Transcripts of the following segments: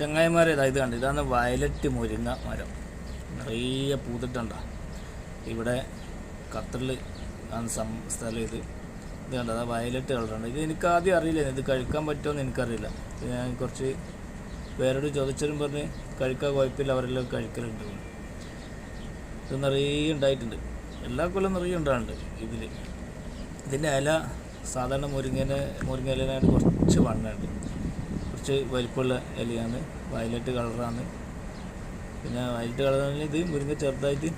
ചങ്ങായിമാരെ ഇതാ ഇത് കണ്ട്. ഇതാണ് വയലറ്റ് മുരിങ്ങ മരം. നിറയെ പൂത്തിട്ടുണ്ട. ഇവിടെ ഖത്തറിൽ ആണ് സം സ്ഥലം ഇത്. ഇത് കണ്ട? അതാ വയലറ്റ് കളറുണ്ട് ഇത് എനിക്ക് ആദ്യം അറിയില്ല. ഇത് കഴിക്കാൻ പറ്റുമോ എന്ന് എനിക്കറിയില്ല. ഞാൻ കുറച്ച് പേരോട് ചോദിച്ചാലും പറഞ്ഞ് കഴിക്കാൻ കുഴപ്പമില്ല. അവരെല്ലാം കഴിക്കലുണ്ട്. ഇത് നിറയെ ഉണ്ടായിട്ടുണ്ട്. എല്ലാ കൊല്ലം നിറയെ ഉണ്ടാകുന്നുണ്ട് ഇതിൽ ഇതിന്റെ ഇല സാധാരണ മുരിങ്ങേനെ മുരിങ്ങ ഇലനായിട്ട് കുറച്ച് വണ്ണുണ്ട്. കുറച്ച് വലിപ്പമുള്ള ഇലയാണ് വയലറ്റ് കളറാണ് പിന്നെ വയലറ്റ് കളറാണെങ്കിൽ ഇത് മുരിങ്ങ ചെറുതായിട്ട്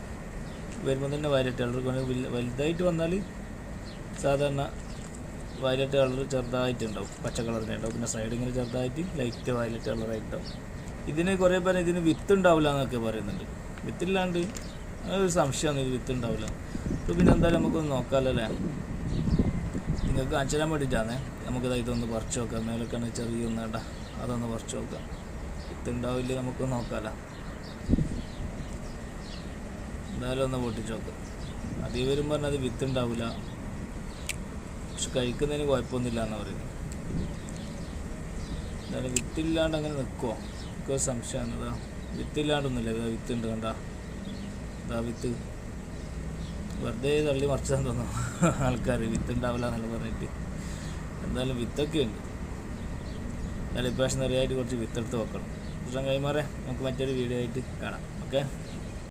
വരുമ്പോൾ തന്നെ വയലറ്റ് കളർ വലുതായിട്ട് വന്നാൽ സാധാരണ വയലറ്റ് കളർ ചെറുതായിട്ടുണ്ടാവും പച്ച കളറിന്റെ ഉണ്ടാവും. പിന്നെ സൈഡ് ഇങ്ങനെ ചെറുതായിട്ട് ലൈറ്റ് വയലറ്റ് കളറായിട്ടുണ്ടാവും ഇതിന് കുറേ പേര് ഇതിന് വിത്ത് ഉണ്ടാവില്ല എന്നൊക്കെ പറയുന്നുണ്ട്. വിത്തില്ലാണ്ട് ഒരു സംശയമാണ്. ഇത് വിത്ത് ഉണ്ടാവില്ല. അപ്പോൾ പിന്നെ എന്തായാലും നമുക്കൊന്ന് നോക്കാമല്ലോ അല്ലേ നിങ്ങൾക്ക് കാണിച്ചു തരാൻ വേണ്ടിയിട്ടാണ് നമുക്കിത് ഇതൊന്ന് കുറച്ച് നോക്കാം. മേലൊക്കെയാണ് ചെറിയ ഒന്ന് കേട്ടാ. അതൊന്ന് കുറച്ച് നോക്കാം. വിത്ത് ഉണ്ടാവില്ല നമുക്ക് നോക്കാമല്ലോ എന്തായാലും ഒന്ന് പൊട്ടിച്ച് നോക്കാം. അത് വരും പറഞ്ഞത് അത് വിത്ത് ഉണ്ടാവില്ല പക്ഷെ കഴിക്കുന്നതിന് കുഴപ്പമൊന്നുമില്ല എന്ന് പറയുന്നത് എന്തായാലും വിത്തില്ലാണ്ട് അങ്ങനെ നിൽക്കുമോ എനിക്ക് സംശയമാണ്. ഇതാ വിത്തില്ലാണ്ടൊന്നുമില്ല. വിത്ത് ഉണ്ട് കണ്ട. ഇതാ വിത്ത്. വെറുതെ തള്ളി മറിച്ചാന്ന് തോന്നുന്നു ആൾക്കാർ വിത്ത് ഉണ്ടാവില്ല എന്നല്ല പറഞ്ഞിട്ട്. എന്തായാലും വിത്തൊക്കെ ഉണ്ട്. എന്തായാലും ഇപ്രാവശ്യം നിറയായിട്ട് കുറച്ച് വിത്തെടുത്ത് വെക്കണം. ദിവസം കൈമാറേ. നമുക്ക് മറ്റൊരു വീഡിയോ ആയിട്ട് കാണാം. ഓക്കെ?